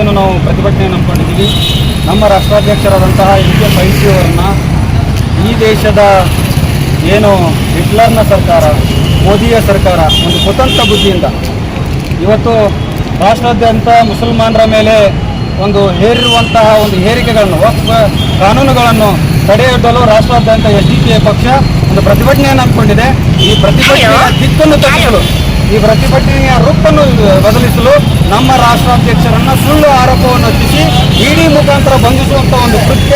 ಏನು ನಾವು ಪ್ರತಿಭಟನೆ ನಂಬ್ಕೊಂಡಿದ್ದೀವಿ ನಮ್ಮ ರಾಷ್ಟ್ರಾಧ್ಯಕ್ಷರಾದಂತಹ ಎಂ ಕೆ ಪೈಸಿ ಅವರನ್ನ ಈ ದೇಶದ ಏನು ಹಿಟ್ಲರ್ನ ಸರ್ಕಾರ, ಮೋದಿಯ ಸರ್ಕಾರ, ಒಂದು ಸ್ವತಂತ್ರ ಬುದ್ಧಿಯಿಂದ ಇವತ್ತು ರಾಷ್ಟ್ರಾದ್ಯಂತ ಮುಸಲ್ಮಾನರ ಮೇಲೆ ಒಂದು ಹೇರಿರುವಂತಹ ಒಂದು ಹೇರಿಕೆಗಳನ್ನು, ವಕ್ಫ್ ಕಾನೂನುಗಳನ್ನು ತಡೆಯೊಡ್ಡಲು ರಾಷ್ಟ್ರಾದ್ಯಂತ ಎಸ್ ಡಿ ಪಿ ಎ ಪಕ್ಷ ಒಂದು ಪ್ರತಿಭಟನೆಯನ್ನು ಹಮ್ಮಿಕೊಂಡಿದೆ. ಈ ಪ್ರತಿಭಟನೆಯ ದಿಕ್ಕನ್ನು ತಪ್ಪಿಸಲು, ಈ ಪ್ರತಿಭಟನೆಯ ರೂಪನ್ನು ಬದಲಿಸಲು ನಮ್ಮ ರಾಷ್ಟ್ರಾಧ್ಯಕ್ಷರನ್ನ ಸುಳ್ಳು ಆರೋಪವನ್ನು ಹಚ್ಚಿಸಿ ಇಡಿ ಮುಖಾಂತರ ಬಂಧಿಸುವಂತ ಒಂದು ಕೃತ್ಯ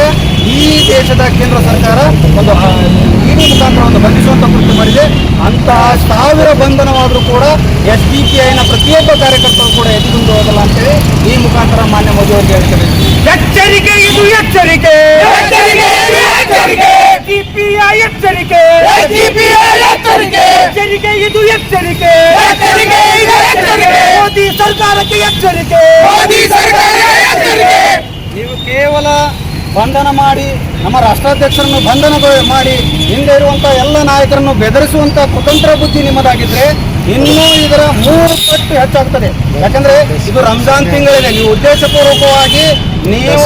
ಈ ದೇಶದ ಕೇಂದ್ರ ಸರ್ಕಾರ ಒಂದು ಇಡಿ ಮುಖಾಂತರ ಒಂದು ಬಂಧಿಸುವಂತ ಕೃತ್ಯ ಮಾಡಿದೆ. ಅಂತಹ ಸಾವಿರ ಬಂಧನವಾದರೂ ಕೂಡ ಎಸ್ ಡಿ ಪಿ ಐನ ಪ್ರತಿಯೊಬ್ಬ ಕಾರ್ಯಕರ್ತರು ಕೂಡ ಎದುರುಂದು ಹೋಗಲ್ಲ ಅಂತೇಳಿ ಈ ಮುಖಾಂತರ ಮಾನ್ಯ ಮೋದಿ ಅವರಿಗೆ ಹೇಳ್ತೇವೆ ಎಚ್ಚರಿಕೆ ಇದು ಎಚ್ಚರಿಕೆ. ಎಚ್ಚರಿಕೆ ಎಚ್ಚರಿಕೆ ಡಿಪಿಯ ಎಚ್ಚರಿಕೆ DPI ಎಚ್ಚರಿಕೆ ಎಚ್ಚರಿಕೆ ಇದು ಎಚ್ಚರಿಕೆ ಎಚ್ಚರಿಕೆ ಇದು ಎಚ್ಚರಿಕೆ ಮೋದಿ ಸರ್ಕಾರಕ್ಕೆ ಎಚ್ಚರಿಕೆ. ನೀವು ಕೇವಲ ಬಂಧನ ಮಾಡಿ ನಮ್ಮ ರಾಷ್ಟ್ರಾಧ್ಯಕ್ಷರನ್ನು ಬಂಧನ ಮಾಡಿ ಹಿಂದೆ ಇರುವಂತ ಎಲ್ಲ ನಾಯಕರನ್ನು ಬೆದರಿಸುವಂತ ಕುತಂತ್ರ ಬುದ್ಧಿ ನಿಮ್ಮದಾಗಿದ್ರೆ ಇನ್ನೂ ಇದರ ಮೂರು ಪಟ್ಟು ಹೆಚ್ಚಾಗ್ತದೆ. ಯಾಕಂದ್ರೆ ಇದು ರಂಜಾನ್ ತಿಂಗಳಿದೆ. ನೀವು ಉದ್ದೇಶಪೂರ್ವಕವಾಗಿ ನೀವು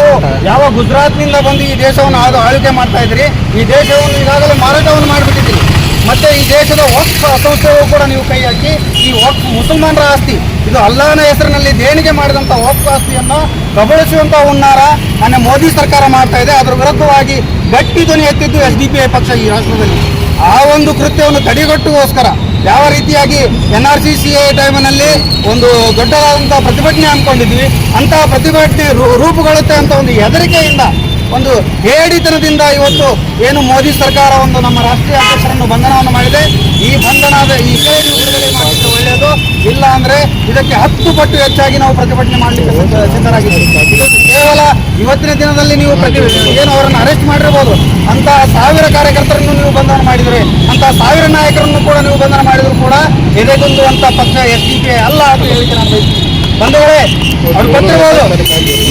ಯಾವ ಗುಜರಾತ್ನಿಂದ ಬಂದು ಈ ದೇಶವನ್ನು ಆದ ಆಳ್ವಿಕೆ ಮಾಡ್ತಾ ಇದ್ರಿ ಈ ದೇಶವನ್ನು ಈಗಾಗಲೇ ಮಾರಾಟವನ್ನು ಮಾಡಿಬಿಟ್ಟಿದ್ದೀರಿ. ಮತ್ತೆ ಈ ದೇಶದ ವಕ್ಫ್ ಸಂಸ್ಥೆಗೂ ಕೂಡ ನೀವು ಕೈ ಹಾಕಿ ಈ ವಕ್ಫ್ ಮುಸಲ್ಮಾನರ ಆಸ್ತಿ ಇದು ಅಲ್ಲಾನ ಹೆಸರಿನಲ್ಲಿ ದೇಣಿಗೆ ಮಾಡಿದಂತ ವಕ್ಫ್ ಆಸ್ತಿಯನ್ನು ಕಬಳಿಸುವಂತ ಹುನ್ನಾರ ಮೊನ್ನೆ ಮೋದಿ ಸರ್ಕಾರ ಮಾಡ್ತಾ ಇದೆ. ಅದರ ವಿರುದ್ಧವಾಗಿ ಗಟ್ಟಿ ಧ್ವನಿ ಎತ್ತಿದ್ದು ಎಸ್ ಡಿ ಪಿ ಐ ಪಕ್ಷ ಈ ರಾಷ್ಟ್ರದಲ್ಲಿ. ಆ ಒಂದು ಕೃತ್ಯವನ್ನು ತಡೆಗಟ್ಟುಗೋಸ್ಕರ ಯಾವ ರೀತಿಯಾಗಿ ಎನ್ ಆರ್ ಸಿ ಎ ಟೈಮಿನಲ್ಲಿ ಒಂದು ದೊಡ್ಡದಾದಂತಹ ಪ್ರತಿಭಟನೆ ಹಮ್ಮಿಕೊಂಡಿದ್ವಿ ಅಂತಹ ಪ್ರತಿಭಟನೆ ರೂಪುಗೊಳ್ಳುತ್ತೆ ಅಂತ ಒಂದು ಹೆದರಿಕೆಯಿಂದ ಒಂದು ಹೇಡಿತನದಿಂದ ಇವತ್ತು ಏನು ಮೋದಿ ಸರ್ಕಾರ ಒಂದು ನಮ್ಮ ರಾಷ್ಟ್ರೀಯ ಅಧ್ಯಕ್ಷರನ್ನು ಬಂಧನವನ್ನು ಮಾಡಿದೆ. ಈ ಬಂಧನದ ಈ ಮಾಡಿದ್ರೆ ಒಳ್ಳೆಯದು. ಇಲ್ಲ ಅಂದ್ರೆ ಇದಕ್ಕೆ ಹತ್ತು ಪಟ್ಟು ಹೆಚ್ಚಾಗಿ ನಾವು ಪ್ರತಿಭಟನೆ ಮಾಡಲಿಕ್ಕೆ ಸಿದ್ಧರಾಗಿದ್ದೇವೆ. ಇದು ಕೇವಲ ಇವತ್ತಿನ ದಿನದಲ್ಲಿ ನೀವು ಏನು ಅವರನ್ನು ಅರೆಸ್ಟ್ ಮಾಡಿರಬಹುದು ಅಂತ ಸಾವಿರ ಕಾರ್ಯಕರ್ತರನ್ನು ನೀವು ಬಂಧನ ಮಾಡಿದ್ರೆ ಅಂತ ಸಾವಿರ ನಾಯಕರನ್ನು ಕೂಡ ನೀವು ಬಂಧನ ಮಾಡಿದ್ರು ಕೂಡ ಎದೆಗುಂದುವಂತ ಪಕ್ಷ ಎಸ್ ಡಿ ಪಿ ಅಲ್ಲ ಅಂತ ಹೇಳಿಕೆ ನಾನು ಬಂಧುಗಳೇ ಅವ್ರು ಗೊತ್ತಿರ್ಬೋದು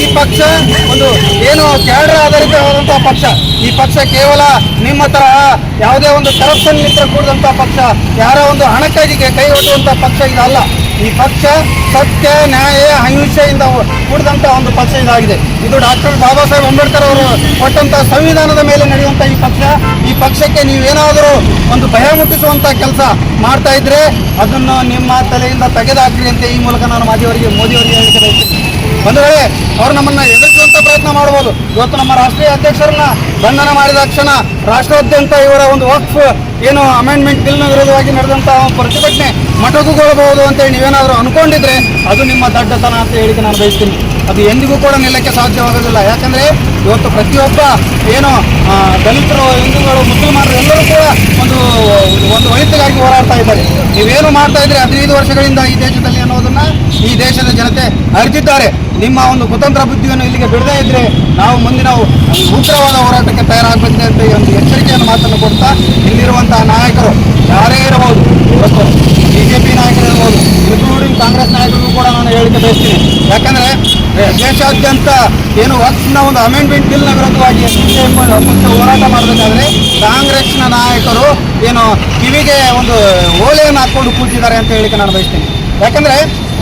ಈ ಪಕ್ಷ ಒಂದು ಏನು ಕ್ಯಾಡರ್ ಆಧಾರಿತವಾದಂತಹ ಪಕ್ಷ. ಈ ಪಕ್ಷ ಕೇವಲ ನಿಮ್ಮ ತರ ಯಾವುದೇ ಒಂದು ಕರಪ್ಷನ್ ನಿಂತ ಕೂಡಿದಂತಹ ಪಕ್ಷ, ಯಾರ ಒಂದು ಹಣಕ್ಕಾಗಿ ಕೈ ಒಡ್ಡುವಂತಹ ಪಕ್ಷ ಇದಲ್ಲ. ಈ ಪಕ್ಷ ಸತ್ಯ, ನ್ಯಾಯ, ಅಹಿಂಸೆಯಿಂದ ಕೂಡಿದಂತ ಒಂದು ಪಕ್ಷ ಇದಾಗಿದೆ. ಇದು ಡಾಕ್ಟರ್ ಬಾಬಾ ಸಾಹೇಬ್ ಅಂಬೇಡ್ಕರ್ ಅವರು ಕೊಟ್ಟಂತ ಸಂವಿಧಾನದ ಮೇಲೆ ನಡೆಯುವಂತ ಈ ಪಕ್ಷ. ಈ ಪಕ್ಷಕ್ಕೆ ನೀವೇನಾದರೂ ಒಂದು ಭಯ ಮುಟ್ಟಿಸುವಂತ ಕೆಲಸ ಮಾಡ್ತಾ ಇದ್ರೆ ಅದನ್ನು ನಿಮ್ಮ ತಲೆಯಿಂದ ತೆಗೆದಾಕ್ರಿ ಅಂತ ಈ ಮೂಲಕ ನಾನು ಮಾದಿಯವರಿಗೆ, ಮೋದಿಯವರಿಗೆ ಹೇಳಿಕೆ ಬಯಸ್ತೀನಿ. ಅವರು ನಮ್ಮನ್ನ ಎದುರಿಸುವಂತ ಪ್ರಯತ್ನ ಮಾಡಬಹುದು. ಇವತ್ತು ನಮ್ಮ ರಾಷ್ಟ್ರೀಯ ಅಧ್ಯಕ್ಷರನ್ನ ಬಂಧನ ಮಾಡಿದ ಕ್ಷಣ ರಾಷ್ಟ್ರಾದ್ಯಂತ ಇವರ ಒಂದು ವಕ್ಫ್ ಏನು ಅಮೆಂಡ್ಮೆಂಟ್ ಬಿಲ್ನ ವಿರೋಧವಾಗಿ ನಡೆದಂತಹ ಪ್ರತಿಭಟನೆ ಮೊಟಕುಗೊಳ್ಳಬಹುದು ಅಂತೇಳಿ ನೀವೇನಾದರೂ ಅನ್ಕೊಂಡಿದ್ರೆ ಅದು ನಿಮ್ಮ ದಡ್ಡತನ ಅಂತ ಹೇಳಿಕೆ ನಾನು ಬಯಸ್ತೀನಿ. ಅದು ಎಂದಿಗೂ ಕೂಡ ನಿಲ್ಲಕ್ಕೆ ಸಾಧ್ಯವಾಗೋದಿಲ್ಲ. ಯಾಕಂದ್ರೆ ಇವತ್ತು ಪ್ರತಿಯೊಬ್ಬ ಏನು ದಲಿತರು, ಹಿಂದೂಗಳು, ಮುಸಲ್ಮಾನರು ಎಲ್ಲರೂ ಕೂಡ ಒಂದು ಒಂದು ಒಳಿತಿಗಾಗಿ ಹೋರಾಡ್ತಾ ಇದ್ದಾರೆ. ನೀವೇನು ಮಾಡ್ತಾ ಇದ್ರೆ ಹದಿನೈದು ವರ್ಷಗಳಿಂದ ಈ ದೇಶದಲ್ಲಿ ಅನ್ನೋದನ್ನ ಈ ದೇಶದ ಜನತೆ ಅರಿತಿದ್ದಾರೆ. ನಿಮ್ಮ ಒಂದು ಕುತಂತ್ರ ಬುದ್ಧಿಯನ್ನು ಇಲ್ಲಿಗೆ ಬಿಡದೇ ಇದ್ರೆ ನಾವು ಮುಂದಿನ ಉಗ್ರವಾದ ಹೋರಾಟಕ್ಕೆ ತಯಾರಾಗಬೇಕು ಅಂತ ಈ ಒಂದು ಎಚ್ಚರಿಕೆಯನ್ನು ಮಾತನ್ನು ಕೊಡ್ತಾ ಇಲ್ಲಿರುವಂತಹ ನಾಯಕರು ಯಾರೇ ಇರಬಹುದು, ಇವತ್ತು ಬಿಜೆಪಿ ನಾಯಕರು ಇರಬಹುದು ಇನ್ಕ್ಲೂಡಿಂಗ್ ಕಾಂಗ್ರೆಸ್ ನಾಯಕರಿಗೂ ಕೂಡ ನಾನು ಹೇಳಿಕೆ ಬಯಸ್ತೀನಿ. ಯಾಕಂದ್ರೆ ದೇಶಾದ್ಯಂತ ಏನು ವಕ್ಫ್ನ ಒಂದು ಅಮೆಂಡ್ಮೆಂಟ್ ಬಿಲ್ನ ವಿರುದ್ಧವಾಗಿ ಮುಂಚೆ ಹೋರಾಟ ಮಾಡಬೇಕಾದ್ರೆ ಕಾಂಗ್ರೆಸ್ನ ನಾಯಕರು ಏನು ಕಿವಿಗೆ ಒಂದು ಓಲೆಯನ್ನು ಹಾಕ್ಕೊಂಡು ಕೂತಿದ್ದಾರೆ ಅಂತ ಹೇಳಿಕೆ ನಾನು ಬಯಸ್ತೀನಿ. ಯಾಕಂದ್ರೆ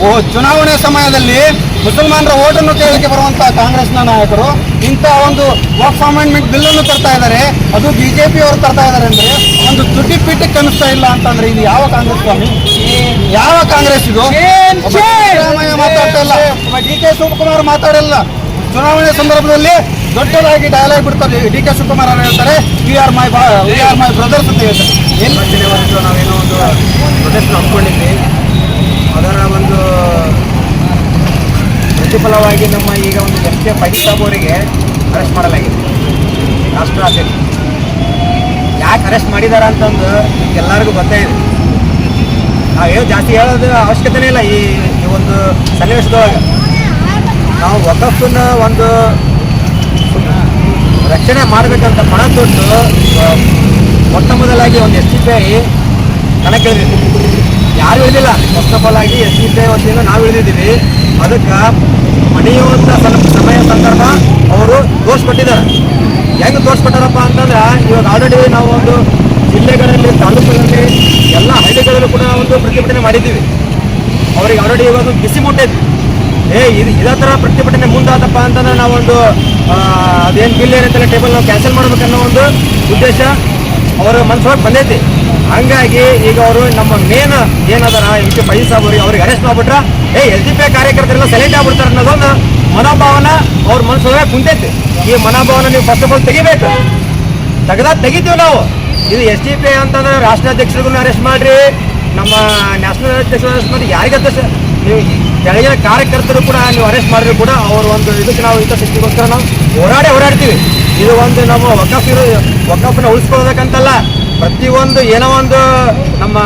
ಓ ಚುನಾವಣೆ ಸಮಯದಲ್ಲಿ ಮುಸಲ್ಮಾನರ ಓಟನ್ನು ಕೇಳಲಿಕ್ಕೆ ಬರುವಂತಹ ಕಾಂಗ್ರೆಸ್ನ ನಾಯಕರು ಇಂತಹ ಒಂದು ವಕ್ಫ್ ಅಮೆಂಡ್ಮೆಂಟ್ ಬಿಲ್ ಅನ್ನು ತರ್ತಾ ಇದ್ದಾರೆ. ಅದು ಬಿಜೆಪಿ ಅವರು ತರ್ತಾ ಇದ್ದಾರೆ ಅಂದ್ರೆ ಒಂದು ತುಟಿ ಪಿಟ್ಟಿ ಕನಿಸ್ತಾ ಇಲ್ಲ ಅಂತಂದ್ರೆ ಇದು ಯಾವ ಕಾಂಗ್ರೆಸ್ ಸ್ವಾಮಿ? ಯಾವ ಕಾಂಗ್ರೆಸ್ ಇದು? ಸಿದ್ದರಾಮಯ್ಯ ಮಾತಾಡ್ತಾ ಇಲ್ಲ. ಡಿ ಕೆ ಶಿವಕುಮಾರ್ ಮಾತಾಡಿಲ್ಲ. ಚುನಾವಣೆ ಸಂದರ್ಭದಲ್ಲಿ ದೊಡ್ಡದಾಗಿ ಡೈಲಾಗ್ ಬಿಡ್ತಾರೆ. ಡಿ ಕೆ ಶಿವಕುಮಾರ್ ಅವರು ಹೇಳ್ತಾರೆ we are my we are my brothers ಅಂತ ಹೇಳ್ತಾರೆ. ನಾವೇನೋ ಒಂದು ಹಮ್ಮಿಕೊಂಡಿದ್ವಿ. ಅದರ ಒಂದು ಪ್ರತಿಫಲವಾಗಿ ನಮ್ಮ ಈಗ ಒಂದು ಕೆ ಅವರಿಗೆ ಅರೆಸ್ಟ್ ಮಾಡಲಾಗಿದೆ. ರಾಷ್ಟ್ರ ಅಧ್ಯಕ್ಷ. ಯಾಕೆ ಅರೆಸ್ಟ್ ಮಾಡಿದಾರ ಅಂತಂದು ಎಲ್ಲರಿಗೂ ಗೊತ್ತೇ ಇದೆ. ನಾವೇನು ಜಾಸ್ತಿ ಹೇಳೋದು ಅವಶ್ಯಕತೆನೇ ಇಲ್ಲ ಈ ಒಂದು ಸನ್ನಿವೇಶದೊಳಗೆ. ನಾವು ಒಕ್ಕಪ್ಪನ ಒಂದು ರಕ್ಷಣೆ ಮಾಡಬೇಕಂತ ಪಣ ತೊಟ್ಟು ಮೊಟ್ಟ ಮೊದಲಾಗಿ ಒಂದು ಎಸ್ ಸಿ ಪಿ ಐ ಕಣಕ್ಕೆ ಇಳಿದಿದೆ ಯಾರು ಇಳಿದಿಲ್ಲ ಫಸ್ಟ್ ಆಫ್ ಆಲ್ ಆಗಿ ಎಸ್ ಸಿ ಪಿ ವತಿಯಿಂದ ನಾವು ಇಳಿದಿದ್ದೀವಿ ಅದಕ್ಕೆ ಮಣಿಯುವಂಥ ಸಮಯ ಸಂದರ್ಭ ಅವರು ತೋರಿಸ್ಕೊಟ್ಟಿದ್ದಾರೆ. ಹೆಂಗೆ ತೋರಿಸ್ಕೊಟ್ಟಾರಪ್ಪ ಅಂತಂದ್ರೆ, ಇವಾಗ ಆಲ್ರೆಡಿ ನಾವು ಒಂದು ಜಿಲ್ಲೆಗಳಲ್ಲಿ, ತಾಲೂಕುಗಳಲ್ಲಿ ಎಲ್ಲ ಹಳ್ಳಿಗಳಲ್ಲೂ ಕೂಡ ಒಂದು ಪ್ರತಿಭಟನೆ ಮಾಡಿದ್ದೀವಿ. ಅವ್ರಿಗೆ ಆಲ್ರೆಡಿ ಇವಾಗ ಬಿಸಿ ಮುಟ್ಟೈತಿ ಏ, ಇದು ಇದೇ ಥರ ಪ್ರತಿಭಟನೆ ಮುಂದಾದಪ್ಪ ಅಂತಂದ್ರೆ ನಾವೊಂದು ಅದೇನ್ ಬಿಲ್ ಏನಂತಲ್ಲ ಟೇಬಲ್ ನಾವು ಕ್ಯಾನ್ಸಲ್ ಮಾಡ್ಬೇಕನ್ನೋ ಒಂದು ಉದ್ದೇಶ ಅವರ ಮನಸ್ಸೊಳಗೆ ಬಂದೈತಿ. ಹಂಗಾಗಿ ಈಗ ಅವರು ನಮ್ಮ ಮೇನ್ ಏನದಾರ ಎಂ ಪಿ ಫೈಜ್ ಸಾಬ್ ಅವ್ರಿಗೆ ಅರೆಸ್ಟ್ ಮಾಡ್ಬಿಟ್ರ ಏ ಎಲ್ ಜಿ ಪಿ ಕಾರ್ಯಕರ್ತರೆಲ್ಲ ಸೆಲೆಕ್ಟ್ ಆಗ್ಬಿಡ್ತಾರೆ ಅನ್ನೋದೊಂದು ಮನೋಭಾವನ ಅವ್ರ ಮನಸ್ಸೊಳಗೆ ಕುಂತೈತಿ. ಈ ಮನೋಭಾವನ ನೀವು ಫಸ್ಟ್ ಆಫ್ ಆಲ್ ತೆಗಿಬೇಕು. ತೆಗೆದ ತೆಗಿತೀವಿ ನಾವು. ಇದು ಎಸ್ ಡಿ ಪಿ ಅಂತಂದ್ರೆ ರಾಷ್ಟ್ರಾಧ್ಯಕ್ಷರಿಗೂ ಅರೆಸ್ಟ್ ಮಾಡ್ರಿ, ನಮ್ಮ ನ್ಯಾಷನಲ್ ಅಧ್ಯಕ್ಷರು ಅರೆಸ್ಟ್ ಮಾಡಿ ಯಾರಿಗಂತ ನೀವು ಈ ಕೆಳಗಿನ ಕಾರ್ಯಕರ್ತರು ಕೂಡ ನೀವು ಅರೆಸ್ಟ್ ಮಾಡಿದ್ರು ಕೂಡ ಅವ್ರ ಒಂದು ಇದಕ್ಕೆ ನಾವು ಹಿತಶಕ್ತಿಗೋಸ್ಕರ ನಾವು ಹೋರಾಡಿ ಹೋರಾಡ್ತೀವಿ. ಇದು ಒಂದು ನಮ್ಮ ವಕಫ್ ಇರೋ ಒಕ್ಕಾಫನ್ನ ಉಳಿಸ್ಕೊಳ್ಳೋದಕ್ಕಂತಲ್ಲ. ಪ್ರತಿಯೊಂದು ಏನೋ ಒಂದು ನಮ್ಮ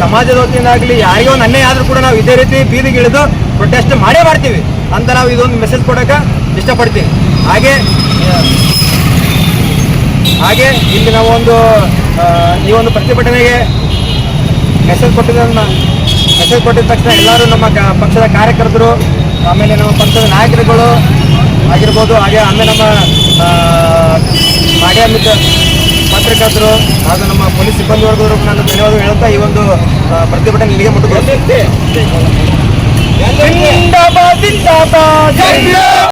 ಸಮಾಜದ ಸಮಾಜದ ವತಿಯಿಂದಾಗಲಿ ಯಾರಿಗೋ ಒಂದು ಆದರೂ ಕೂಡ ನಾವು ಇದೇ ರೀತಿ ಬೀದಿಗೆ ಇಳಿದು ಪ್ರೊಟೆಸ್ಟ್ ಮಾಡೇ ಮಾಡ್ತೀವಿ ಅಂತ ನಾವು ಇದೊಂದು ಮೆಸೇಜ್ ಕೊಡೋಕೆ ಇಷ್ಟಪಡ್ತೀವಿ ಹಾಗೆ ಹಾಗೆ ಇಲ್ಲಿ ನಾವು ಒಂದು ಈ ಒಂದು ಪ್ರತಿಭಟನೆಗೆ ಮೆಸೇಜ್ ಕೊಟ್ಟಿದ್ದನ್ನ ಮೆಸೇಜ್ ಕೊಟ್ಟಿದ ತಕ್ಷಣ ಎಲ್ಲರೂ ನಮ್ಮ ಪಕ್ಷದ ಕಾರ್ಯಕರ್ತರು, ಆಮೇಲೆ ನಮ್ಮ ಪಕ್ಷದ ನಾಯಕರುಗಳು ಆಗಿರ್ಬೋದು, ಹಾಗೆ ಆಮೇಲೆ ನಮ್ಮ ಮಾಧ್ಯಮ ಮಿತ್ರ ಪತ್ರಕರ್ತರು ಹಾಗೂ ನಮ್ಮ ಪೊಲೀಸ್ ಸಿಬ್ಬಂದಿ ವರ್ಗದವರು ನಾನು ಧನ್ಯವಾದ ಹೇಳುತ್ತಾ ಈ ಒಂದು ಪ್ರತಿಭಟನೆ ಇಲ್ಲಿಗೆ ಮುಟ್ಟುತ್ತೆ